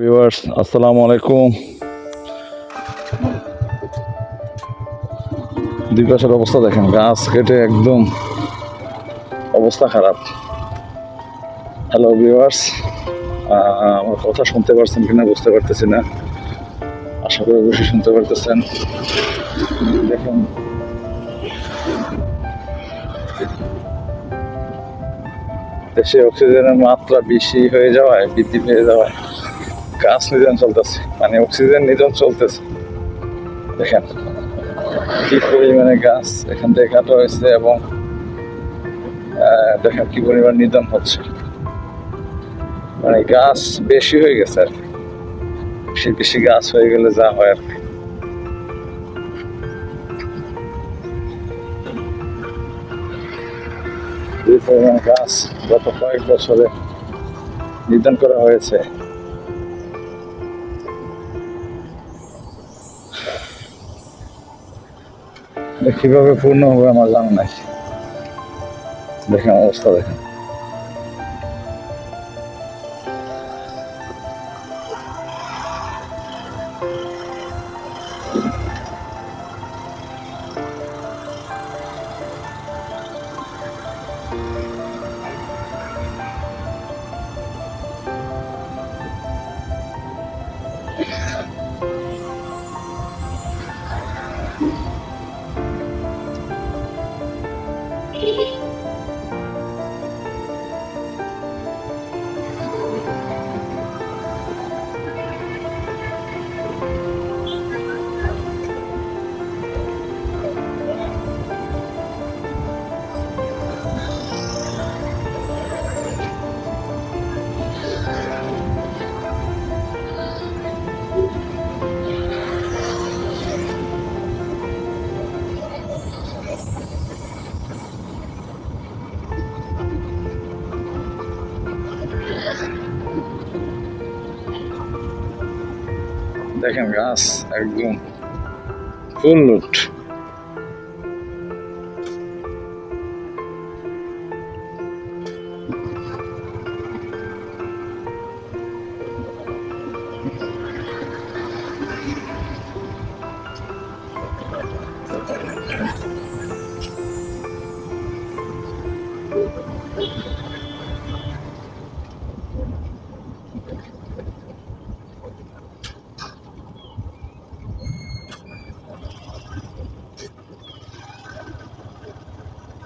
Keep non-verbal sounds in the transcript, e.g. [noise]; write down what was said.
Viewers, আসসালামু আলাইকুম। দুই পাশের অবস্থা দেখেন, গাছ কেটে একদম অবস্থা খারাপ। হ্যালো ভিউয়ার্স আমার কথা শুনতে পারছেন কিনা বুঝতে পারতেছি না। আশা করি অবশ্যই শুনতে পারতেছেন। দেখুন। দেশে অক্সিজেনের মাত্রা বেশি হয়ে যাওয়ায়, বৃদ্ধি পেয়ে যাওয়ায়। গাছ নিধন চলতেছে মানে অক্সিজেন নিধন চলতেছে। দেখেন, কি পরিমাণে গাছ এখান থেকে কাটা হয়েছে এবং দেখেন কি পরিমাণ নিধন হচ্ছে। মানে গাছ বেশি হয়ে গেছে আর কি। বেশি গাছ হয়ে গেলে যা হয় আর কি। পরিমাণ গাছ গত কয়েক বছরে নিধন করা হয়েছে। কিভাবে পূর্ণ হবে আমার জানা নাই দেখেন অবস্থা দেখেন You. [laughs] দেখেন গাছ একদম ফুল লুট